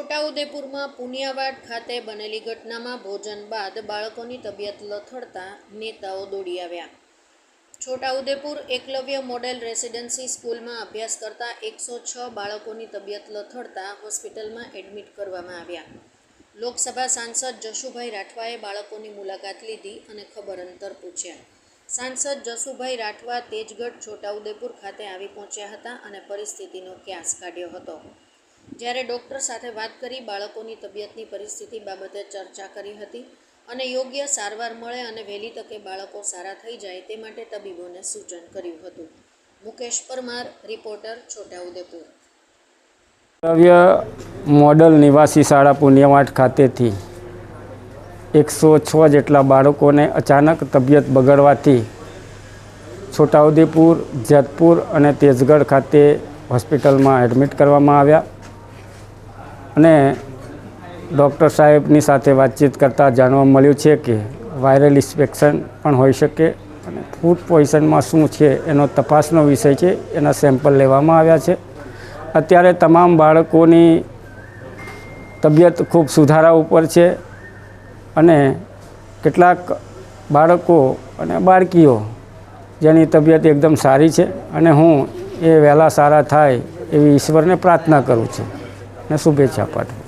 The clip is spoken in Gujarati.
છોટાઉદેપુરમાં પુનિયાવાડ ખાતે બનેલી ઘટનામાં ભોજન બાદ બાળકોની તબિયત લથડતા નેતાઓ દોડી આવ્યા. છોટાઉદેપુર એકલવ્ય મોડેલ રેસિડેન્સી સ્કૂલમાં અભ્યાસ કરતા એકસો છ બાળકોની તબિયત લથડતા હોસ્પિટલમાં એડમિટ કરવામાં આવ્યા. લોકસભા સાંસદ જશુભાઈ રાઠવાએ બાળકોની મુલાકાત લીધી અને ખબર અંતર પૂછ્યા. સાંસદ જશુભાઈ રાઠવા તેજગઢ છોટાઉદેપુર ખાતે આવી પહોંચ્યા હતા અને પરિસ્થિતિનો ક્યાસ કાઢ્યો હતો. જ્યારે ડૉક્ટર સાથે વાત કરી, બાળકોની તબિયતની પરિસ્થિતિ બાબતે ચર્ચા કરી હતી અને યોગ્ય સારવાર મળે અને વહેલી તકે બાળકો સારા થઈ જાય તે માટે તબીબોને સૂચન કર્યું હતું. મુકેશ પરમાર, રિપોર્ટર, છોટાઉદેપુર. ભવ્ય મોડલ નિવાસી શાળા પુણ્યવાટ ખાતેથી એકસો છ જેટલા બાળકોને અચાનક તબિયત બગડવાથી છોટાઉદેપુર, જેતપુર અને તેજગઢ ખાતે હોસ્પિટલમાં એડમિટ કરવામાં આવ્યા. અને ડૉક્ટર સાહેબની સાથે વાતચીત કરતાં જાણવા મળ્યું છે કે વાયરલ ઇન્સ્પેક્શન પણ હોઈ શકે અને ફૂડ પોઈઝનમાં શું છે એનો તપાસનો વિષય છે, એના સેમ્પલ લેવામાં આવ્યા છે. અત્યારે તમામ બાળકોની તબિયત ખૂબ સુધારા ઉપર છે અને કેટલાક બાળકો અને બાળકીઓ જેની તબિયત એકદમ સારી છે અને હું એ વહેલા સારા થાય એવી ઈશ્વરને પ્રાર્થના કરું છું. અને શુભેચ્છા પાઠવું